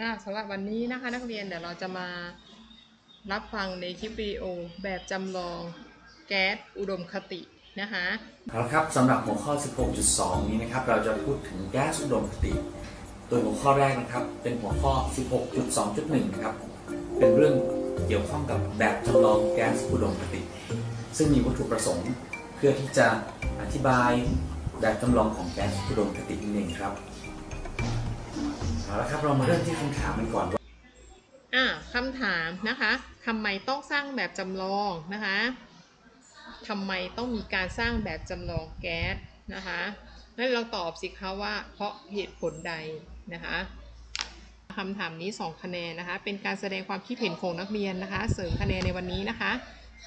อ่าสำหรับวันนี้นะคะนักเรียนเดี๋ยวเราจะมารับฟังในคลิปวิดีโอแบบจำลองแก๊สอุดมคตินะคะเอาละครับสำหรับหัวข้อ 16.2 นี้นะครับ เราจะพูดถึงแก๊สอุดมคติโดยหัวข้อแรกนะครับ เป็นหัวข้อ 16.2.1 นะครับ เป็นเรื่องเกี่ยวข้องกับแบบจำลองแก๊สอุดมคติ ซึ่งมีวัตถุประสงค์เพื่อที่จะอธิบายแบบจำลองของแก๊สอุดมคตินั่นเองครับ เอาละครับเรามาเริ่มที่คำถามกันก่อนว่าอ่าคำถามนะคะทำไมต้องสร้างแบบจำลองนะคะทำไมต้องมีการสร้างแบบจำลองแก๊สนะคะนั่นลองตอบสิคะว่าเพราะเหตุผลใดนะคะคำถามนี้ 2 คะแนนนะคะ เป็นการแสดงความคิดเห็นของนักเรียนนะคะ เสริมคะแนนในวันนี้นะคะ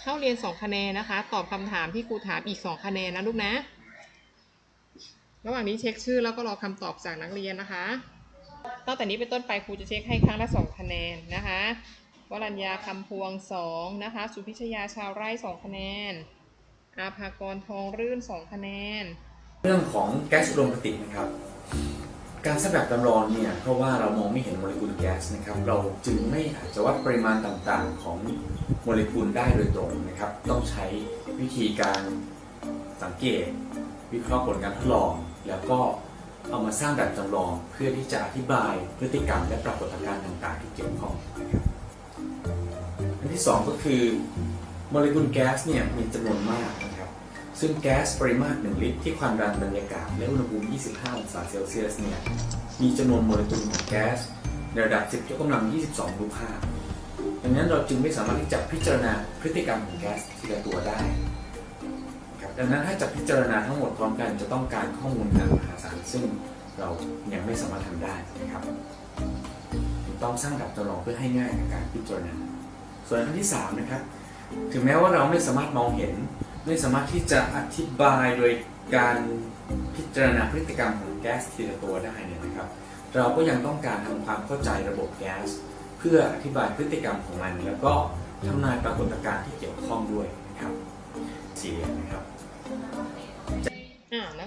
เข้าเรียน 2 คะแนนนะคะ ตอบคำถามที่ครูถามอีก 2 คะแนนนะลูกนะ ระหว่างนี้เช็คชื่อแล้วก็รอคำตอบจากนักเรียนนะคะ ตั้งแต่นี้เป็นต้นไปครูจะเช็คให้ครั้งละ2คะแนนนะคะวรัญญาคำพวง2นะคะ สุพิชยาชาวไร่2คะแนน อาภากรทองรื่น2คะแนน เรื่องของแก๊สอุดมคตินะครับ การสร้างแบบจำลองเนี่ยเพราะว่าเรามองไม่เห็นโมเลกุลแก๊สนะครับ เราจึงไม่อาจจะวัดปริมาณต่างๆ ของโมเลกุลได้โดยตรงนะครับ ต้องใช้วิธีการสังเกต วิเคราะห์ผลการทดลองแล้วก็ เอามาสร้างแบบจำลองเพื่อที่จะอธิบายพฤติกรรมและปรากฏการณ์ต่างๆ ที่เกี่ยวข้องนะครับอันที่สองก็คือโมเลกุลแก๊สเนี่ยมีจำนวนมากนะครับซึ่งแก๊สปริมาตร 1 ลิตรที่ความดันบรรยากาศและอุณหภูมิ 25 องศาเซลเซียสเนี่ยมีจำนวนโมเลกุลของแก๊สในระดับ 10ยกกำลัง 22ลูก5ดังนั้นเราจึงไม่สามารถที่จะพิจารณาพฤติกรรมของแก๊สทีละตัวได้ครับดังนั้นถ้าจะพิจารณาทั้งหมดพร้อมกันจะต้องการข้อมูลอย่างมหาศาลซึ่ง เรายังไม่สามารถทำได้นะครับ ต้องสร้างแบบจำลองเพื่อให้ง่ายในการพิจารณา ส่วนอันที่3นะครับ ถึงแม้ว่าเราไม่สามารถมองเห็น ไม่สามารถที่จะอธิบายโดยการพิจารณาพฤติกรรมของแก๊สทีละตัวได้เนี่ยนะครับ เราก็ยังต้องการทำความเข้าใจระบบแก๊สเพื่ออธิบายพฤติกรรมของมัน แล้วก็ทำนายปรากฏการณ์ที่เกี่ยวข้องด้วยนะครับสี่เหลี่ยมนะครับ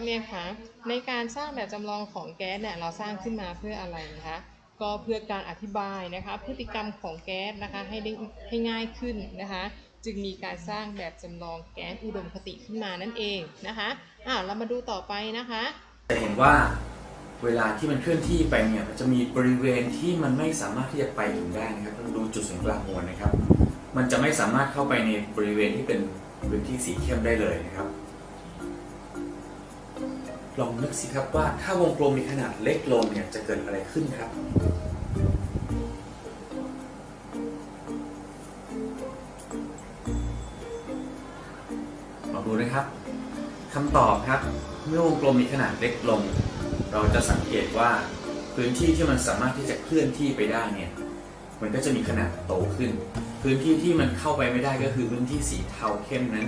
เรียนคะในการสร้างแบบจำลองของแก๊สเนี่ยเราสร้างขึ้นมาเพื่ออะไรนะคะก็เพื่อการอธิบายนะคะพฤติกรรมของแก๊สนะคะให้ได้ให้ง่ายขึ้นนะคะจึงมีการสร้างแบบจำลองแก๊สอุดมคติขึ้นมานั่นเองนะคะอ่าเรามาดูต่อไปนะคะจะเห็นว่าเวลาที่มันเคลื่อนที่ไปเนี่ยมันจะมีบริเวณที่มันไม่สามารถที่จะไปถึงได้นะครับดูจุดศูนย์กลางมวลนะครับ มันจะไม่สามารถเข้าไปในบริเวณที่เป็นพื้นที่สีเข้มได้เลยนะครับ ลองนึกสิครับว่าถ้าวงกลมมีขนาดเล็กลงเนี่ยจะเกิดอะไรขึ้นครับ ลองดูนะครับคำตอบครับ เมื่อวงกลมมีขนาดเล็กลง เราจะสังเกตว่าพื้นที่ที่มันสามารถที่จะเคลื่อนที่ไปได้เนี่ยมันก็จะมีขนาดโตขึ้น พื้นที่ที่มันเข้าไปไม่ได้ก็คือพื้นที่สีเทาเข้มนั้น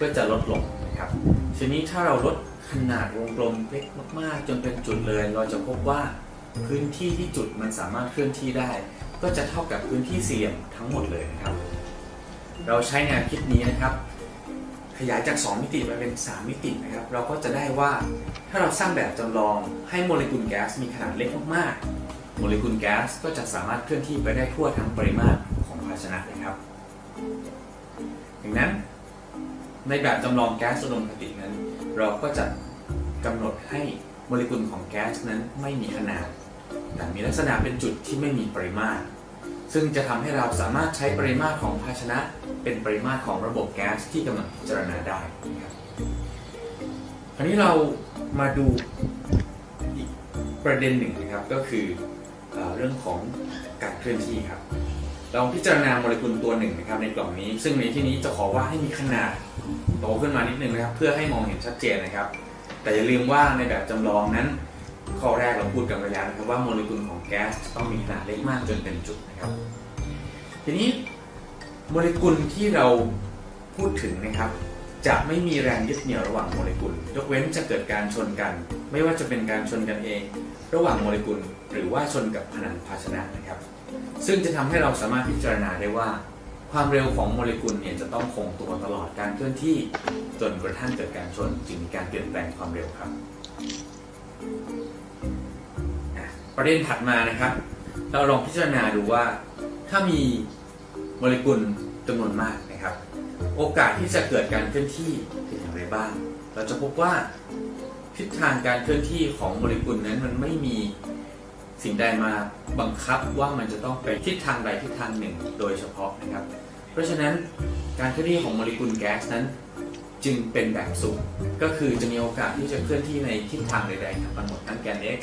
ก็จะลดลงนะครับทีนี้ถ้าเราลด ขนาดวงกลมเล็กมากๆ จนเป็นจุดเลย เราจะพบว่าพื้นที่ที่จุดมันสามารถเคลื่อนที่ได้ ก็จะเท่ากับพื้นที่สี่เหลี่ยมทั้งหมดเลยนะครับ เราใช้แนวคิดนี้นะครับ ขยายจาก 2 มิติมาเป็น 3 มิตินะครับ เราก็จะได้ว่าถ้าเราสร้างแบบจำลองให้โมเลกุลแก๊สมีขนาดเล็กมากๆ โมเลกุลแก๊สก็จะสามารถเคลื่อนที่ไปได้ทั่วทั้งปริมาตรของภาชนะนะครับดังนั้นในแบบจำลองแก๊สอุดมคตินั้น เราก็จะกำหนดให้โมเลกุลของแก๊สนั้นไม่มีขนาด แต่มีลักษณะเป็นจุดที่ไม่มีปริมาตร ซึ่งจะทำให้เราสามารถใช้ปริมาตรของภาชนะ เป็นปริมาตรของระบบแก๊สที่กำลังพิจารณาได้นะครับคราวนี้เรามาดูอีกประเด็นหนึ่งนะครับก็คือเอเรื่องของการเคลื่อนที่ครับ เราพิจารณาโมเลกุลตัวหนึ่งนะครับในกล่องนี้ ซึ่งในที่นี้จะขอว่าให้มีขนาด โตขึ้นมานิดนึงนะครับ เพื่อให้มองเห็นชัดเจนนะครับ แต่อย่าลืมว่าในแบบจำลองนั้น ข้อแรกเราพูดกันไปแล้วนะครับว่าโมเลกุลของแก๊สต้องมีขนาดเล็กมากจนเป็นจุดนะครับ ทีนี้โมเลกุลที่เราพูดถึงนะครับ จะไม่มีแรงยึดเหนี่ยวระหว่างโมเลกุล ยกเว้นจะเกิดการชนกัน ไม่ว่าจะเป็นการชนกันเอง ระหว่างโมเลกุล หรือว่าชนกับผนังภาชนะนะครับ ซึ่งจะทำให้เราสามารถพิจารณาได้ว่า ความเร็วของโมเลกุลเนี่ยจะต้องคงตัวตลอดการเคลื่อนที่จนกระทั่งเกิดการชนจึงมีการเปลี่ยนแปลงความเร็วครับ ประเด็นถัดมานะครับ เราลองพิจารณาดูว่า ถ้ามีโมเลกุลจำนวนมากนะครับ โอกาสที่จะเกิดการเคลื่อนที่เป็นอย่างไรบ้าง เราจะพบว่าทิศทางการเคลื่อนที่ของโมเลกุลนั้นมันไม่มี สิ่งใดมาบังคับว่ามันจะต้องไปทิศทางใดทิศทางหนึ่งโดยเฉพาะนะครับ เพราะฉะนั้นการเคลื่อนที่ของโมเลกุลแก๊สนั้นจึงเป็นแบบสูงก็คือจะมีโอกาสที่จะเคลื่อนที่ในทิศทางใดๆทั้งหมดทั้งแกน x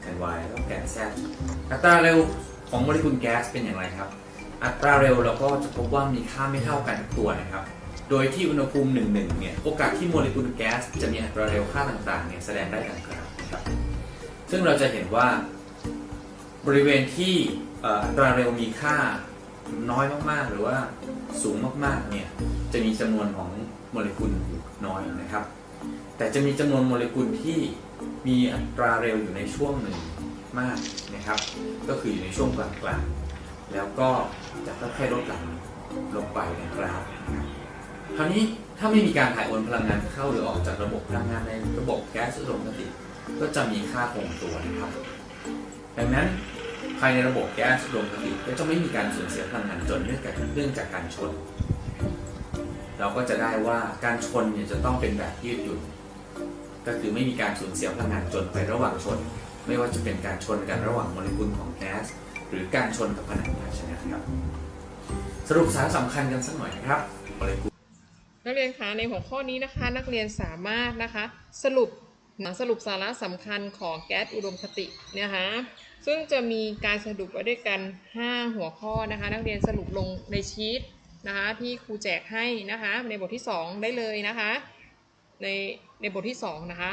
แกน y และแกน z อัตราเร็วของโมเลกุลแก๊สเป็นอย่างไรครับ อัตราเร็วเราก็จะพบว่ามีค่าไม่เท่ากันทุกตัวนะครับ โดยที่อุณหภูมิ1 1เนี่ยโอกาสที่โมเลกุลแก๊สจะมีอัตราเร็วค่าต่างๆเนี่ยแสดงได้ดังกล่าวนะครับ ซึ่งเราจะเห็นว่า บริเวณที่อัตราเร็วมีค่าน้อยมากๆ หรือว่าสูงมากๆเนี่ยจะมีจำนวนของโมเลกุลอยู่น้อยนะครับ แต่จะมีจำนวนโมเลกุลที่มีอัตราเร็วอยู่ในช่วงหนึ่งมากนะครับ ก็คืออยู่ในช่วงกลางๆแล้วก็จะค่อยๆลดหลั่นลงไปในกราฟนะครับคราวนี้ถ้าไม่มีการถ่ายโอนพลังงานเข้าหรือออกจากระบบพลังงานในระบบแก๊สอุดมคติก็จะมีค่าคงตัวนะครับ ดังนั้นภายในระบบแก๊สอุดมคติก็จะไม่มีการสูญเสียพลังงานจนเนื่องจากเนื่องจากการชน เราก็จะได้ว่าการชนเนี่ยจะต้องเป็นแบบยืดหยุ่น ก็คือไม่มีการสูญเสียพลังงานจนไประหว่างชน ไม่ว่าจะเป็นการชนกันระหว่างโมเลกุลของแก๊สหรือการชนกับผนังภาชนะครับสรุปสาระสำคัญกันสักหน่อยนะครับโมเลกุลนักเรียนคะในหัวข้อนี้นะคะ นักเรียนสามารถนะคะ สรุป สรุปสาระสำคัญของแก๊สอุดมคตินะคะซึ่งจะมีการสรุปไว้ด้วยกัน 5 หัวข้อนะคะ นักเรียนสรุปลงในชีตนะคะที่ครูแจกให้นะคะในบทที่ 2 ได้เลยนะคะ ในในบทที่ 2 นะคะ